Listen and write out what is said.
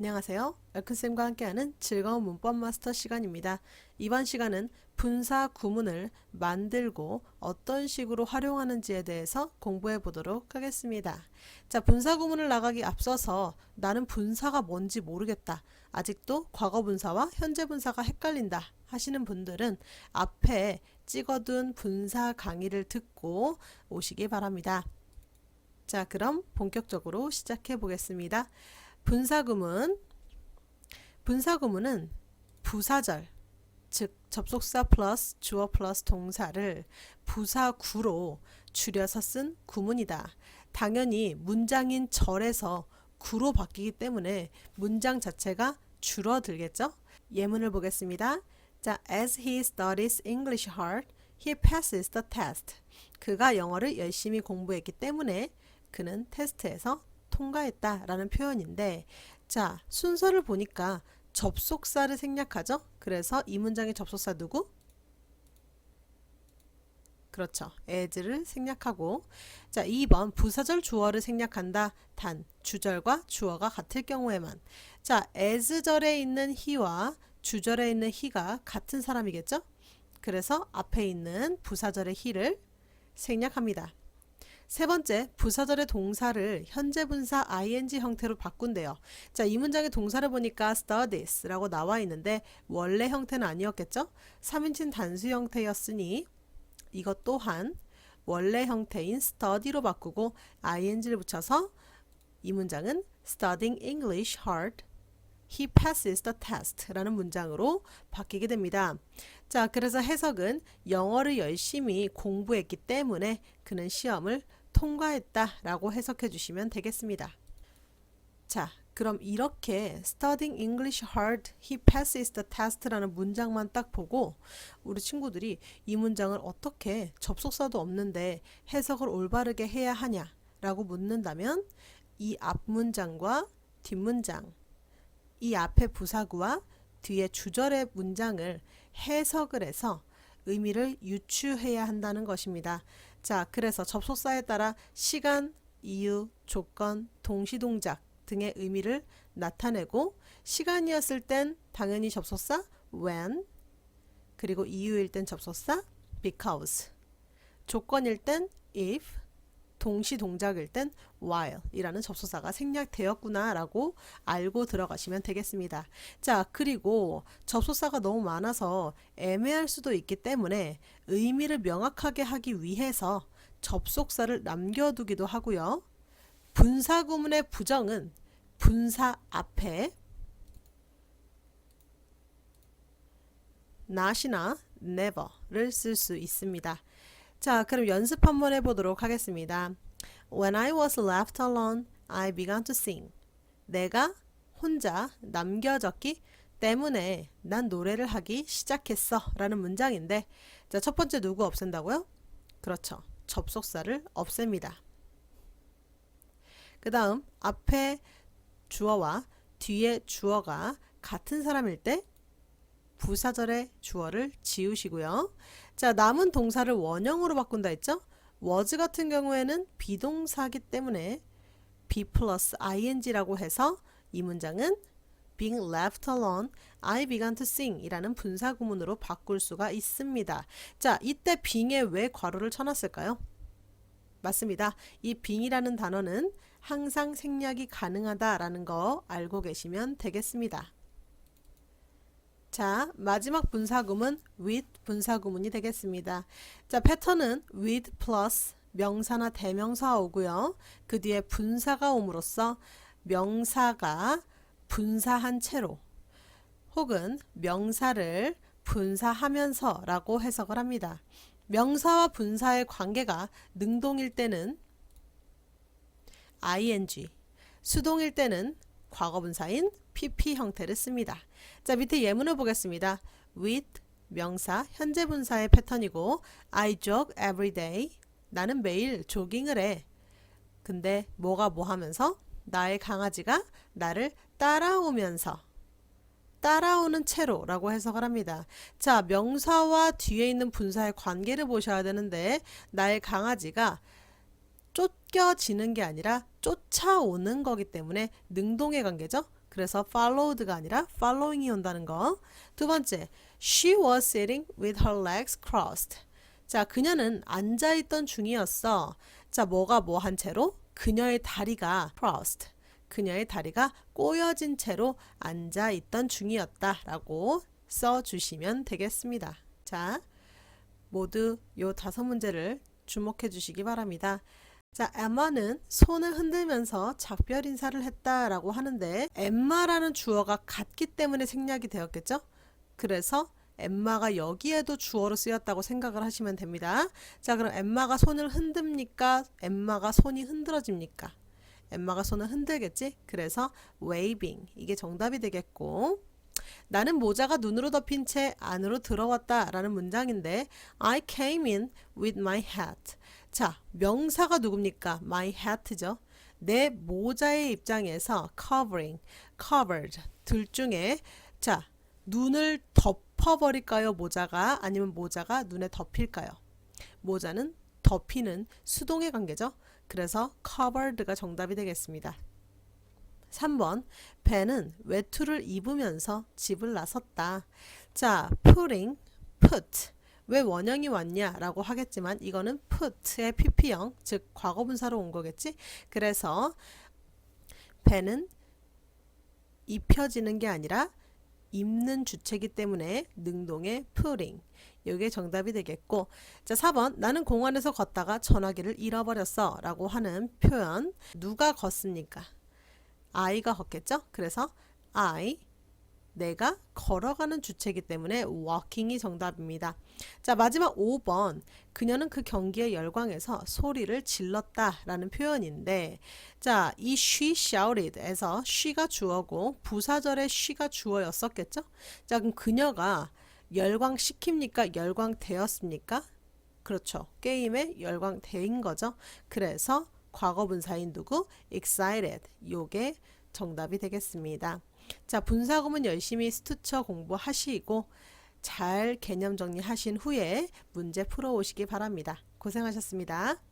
안녕하세요. 엘큰쌤과 함께하는 즐거운 문법 마스터 시간입니다. 이번 시간은 분사 구문을 만들고 어떤 식으로 활용하는지에 대해서 공부해 보도록 하겠습니다. 자, 분사 구문을 나가기 앞서서 나는 분사가 뭔지 모르겠다. 아직도 과거 분사와 현재 분사가 헷갈린다. 하시는 분들은 앞에 찍어둔 분사 강의를 듣고 오시기 바랍니다. 자, 그럼 본격적으로 시작해 보겠습니다. 분사구문 분사구문은 부사절 즉 접속사 플러스 주어 플러스 동사를 부사구로 줄여서 쓴 구문이다. 당연히 문장인 절에서 구로 바뀌기 때문에 문장 자체가 줄어들겠죠? 예문을 보겠습니다. 자, as he studies English hard, he passes the test. 그가 영어를 열심히 공부했기 때문에 그는 테스트에서 통과했다라는 표현인데 자 순서를 보니까 접속사를 생략하죠. 그래서 이 문장의 접속사 누구? 그렇죠. as를 생략하고 자 2번 부사절 주어를 생략한다. 단 주절과 주어가 같을 경우에만 자 as절에 있는 he와 주절에 있는 he가 같은 사람이겠죠. 그래서 앞에 있는 부사절의 he를 생략합니다. 세 번째, 부사절의 동사를 현재 분사 ing 형태로 바꾼대요. 자, 이 문장의 동사를 보니까 studies라고 나와 있는데 원래 형태는 아니었겠죠? 3인칭 단수 형태였으니 이것 또한 원래 형태인 study로 바꾸고 ing를 붙여서 이 문장은 studying English hard He passes the test 라는 문장으로 바뀌게 됩니다. 자, 그래서 해석은 영어를 열심히 공부했기 때문에 그는 시험을 통과했다 라고 해석해 주시면 되겠습니다. 자, 그럼 이렇게 studying English hard, he passes the test 라는 문장만 딱 보고 우리 친구들이 이 문장을 어떻게 접속사도 없는데 해석을 올바르게 해야 하냐 라고 묻는다면 이 앞문장과 뒷문장 이 앞에 부사구와 뒤에 주절의 문장을 해석을 해서 의미를 유추해야 한다는 것입니다. 자, 그래서 접속사에 따라 시간, 이유, 조건, 동시 동작 등의 의미를 나타내고 시간이었을 땐 당연히 접속사 when 그리고 이유일 땐 접속사 because 조건일 땐 if 동시 동작일 땐 while 이라는 접속사가 생략되었구나 라고 알고 들어가시면 되겠습니다. 자, 그리고 접속사가 너무 많아서 애매할 수도 있기 때문에 의미를 명확하게 하기 위해서 접속사를 남겨두기도 하고요. 분사 구문의 부정은 분사 앞에 not이나 never를 쓸 수 있습니다. 자, 그럼 연습 한번 해보도록 하겠습니다. When I was left alone, I began to sing. 내가 혼자 남겨졌기 때문에 난 노래를 하기 시작했어. 라는 문장인데, 자, 첫 번째 누구 없앤다고요? 그렇죠. 접속사를 없앱니다. 그 다음, 앞에 주어와 뒤에 주어가 같은 사람일 때 부사절의 주어를 지우시고요. 자, 남은 동사를 원형으로 바꾼다 했죠? was 같은 경우에는 비동사기 때문에 be plus ing라고 해서 이 문장은 being left alone, I began to sing 이라는 분사 구문으로 바꿀 수가 있습니다. 자, 이때 being에 왜 괄호를 쳐놨을까요? 맞습니다. 이 being이라는 단어는 항상 생략이 가능하다라는 거 알고 계시면 되겠습니다. 자, 마지막 분사구문 with 분사구문이 되겠습니다. 자, 패턴은 with plus 명사나 대명사가 오고요. 그 뒤에 분사가 옴으로써 명사가 분사한 채로 혹은 명사를 분사하면서라고 해석을 합니다. 명사와 분사의 관계가 능동일 때는 ing, 수동일 때는 과거분사인 pp 형태를 씁니다. 자, 밑에 예문을 보겠습니다. with 명사 현재 분사의 패턴이고 I jog every day. 나는 매일 조깅을 해. 근데 뭐가 뭐 하면서 나의 강아지가 나를 따라오면서 따라오는 채로라고 해석을 합니다. 자, 명사와 뒤에 있는 분사의 관계를 보셔야 되는데 나의 강아지가 쫓겨지는 게 아니라 쫓아오는 거기 때문에 능동의 관계죠. 그래서 followed가 아니라 following이 온다는 거. 두 번째, she was sitting with her legs crossed. 자, 그녀는 앉아 있던 중이었어. 자, 뭐가 뭐 한 채로? 그녀의 다리가 crossed. 그녀의 다리가 꼬여진 채로 앉아 있던 중이었다 라고 써 주시면 되겠습니다. 자, 모두 요 다섯 문제를 주목해 주시기 바랍니다. 자, 엠마는 손을 흔들면서 작별 인사를 했다라고 하는데 엠마라는 주어가 같기 때문에 생략이 되었겠죠? 그래서 엠마가 여기에도 주어로 쓰였다고 생각을 하시면 됩니다. 자, 그럼 엠마가 손을 흔듭니까? 엠마가 손이 흔들어집니까? 엠마가 손을 흔들겠지? 그래서 waving 이게 정답이 되겠고 나는 모자가 눈으로 덮인 채 안으로 들어왔다 라는 문장인데 I came in with my hat 자 명사가 누굽니까? my hat죠 내 모자의 입장에서 covering, covered 둘 중에 자 눈을 덮어버릴까요 모자가 아니면 모자가 눈에 덮일까요? 모자는 덮이는 수동의 관계죠 그래서 covered가 정답이 되겠습니다 3번 배는 외투를 입으면서 집을 나섰다. 자, putting, put. 왜 원형이 왔냐라고 하겠지만 이거는 put의 pp형, 즉 과거분사로 온 거겠지? 그래서 배는 입혀지는 게 아니라 입는 주체이기 때문에 능동의 putting. 이게 정답이 되겠고 자 4번 나는 공원에서 걷다가 전화기를 잃어버렸어 라고 하는 표현 누가 걷습니까? I가 걷겠죠? 그래서 I 내가 걸어가는 주체이기 때문에 walking이 정답입니다. 자, 마지막 5번. 그녀는 그 경기에 열광해서 소리를 질렀다 라는 표현인데 자, 이 she shouted에서 she가 주어고 부사절의 she가 주어였었겠죠? 자, 그럼 그녀가 열광시킵니까? 열광되었습니까? 그렇죠. 게임에 열광된 거죠. 그래서 과거 분사인 누구? excited. 요게 정답이 되겠습니다. 자, 분사구문 열심히 스투처 공부하시고 잘 개념 정리하신 후에 문제 풀어 오시기 바랍니다. 고생하셨습니다.